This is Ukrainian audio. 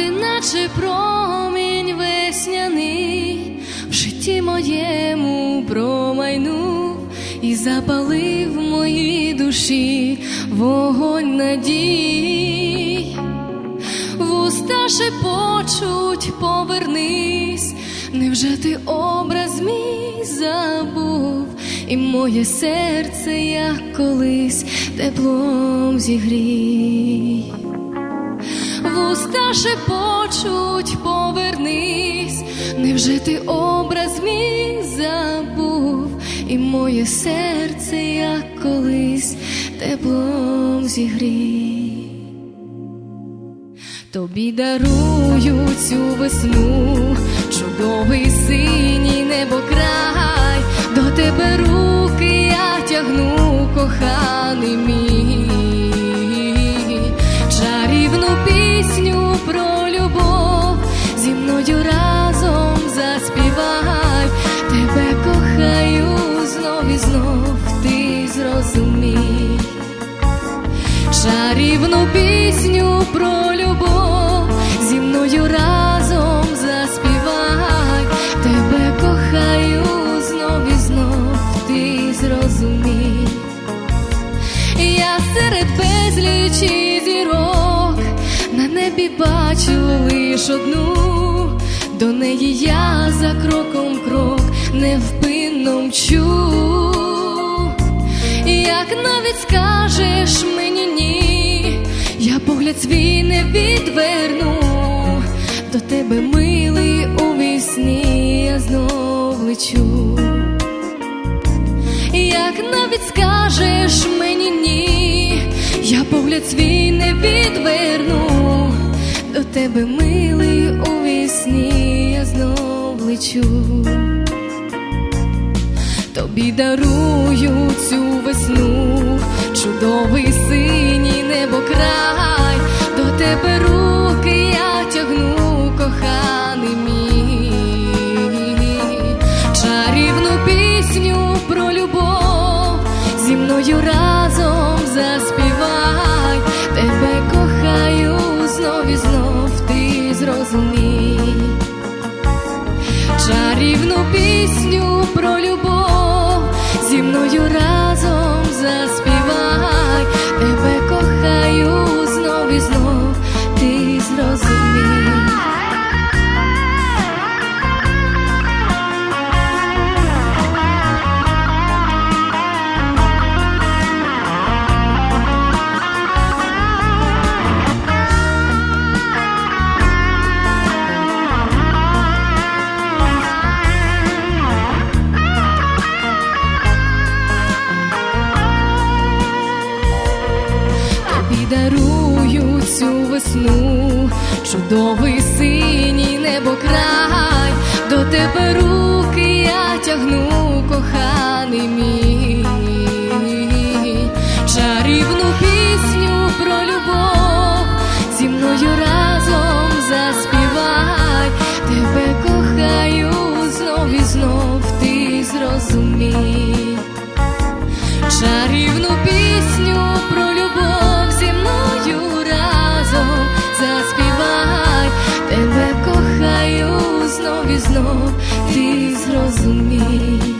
наче промінь весняний, в житті моєму промайнув і запалив моїй душі вогонь надій. Вуста шепочуть, повернись, невже ти образ мій забув, і моє серце, як колись теплом зігрій. Вуста шепочуть, повернись, невже ти образ мій забув, і моє серце, як колись теплом зігрій. Тобі дарую цю весну, чарівну пісню про любов, зі мною разом заспівай, тебе кохаю знов і знов, ти зрозумій. Я серед безлічі зірок на небі бачу лиш одну, до неї я за кроком крок невпинно мчу. Як навіть скажеш мені погляд свій не відверну, до тебе милий у вісні я знов лечу. Як навіть скажеш мені ні, я погляд свій не відверну, до тебе милий у вісні я знов лечу. Тобі дарую цю весну, чудовий мною разом заспівай, тебе кохаю знов і знов, ти зрозумій. Чарівну пісню про любов, зі мною разом заспівай, весну, чудовий синій небокрай, до тебе руки я тягну, кохай. світло, ти зрозумій.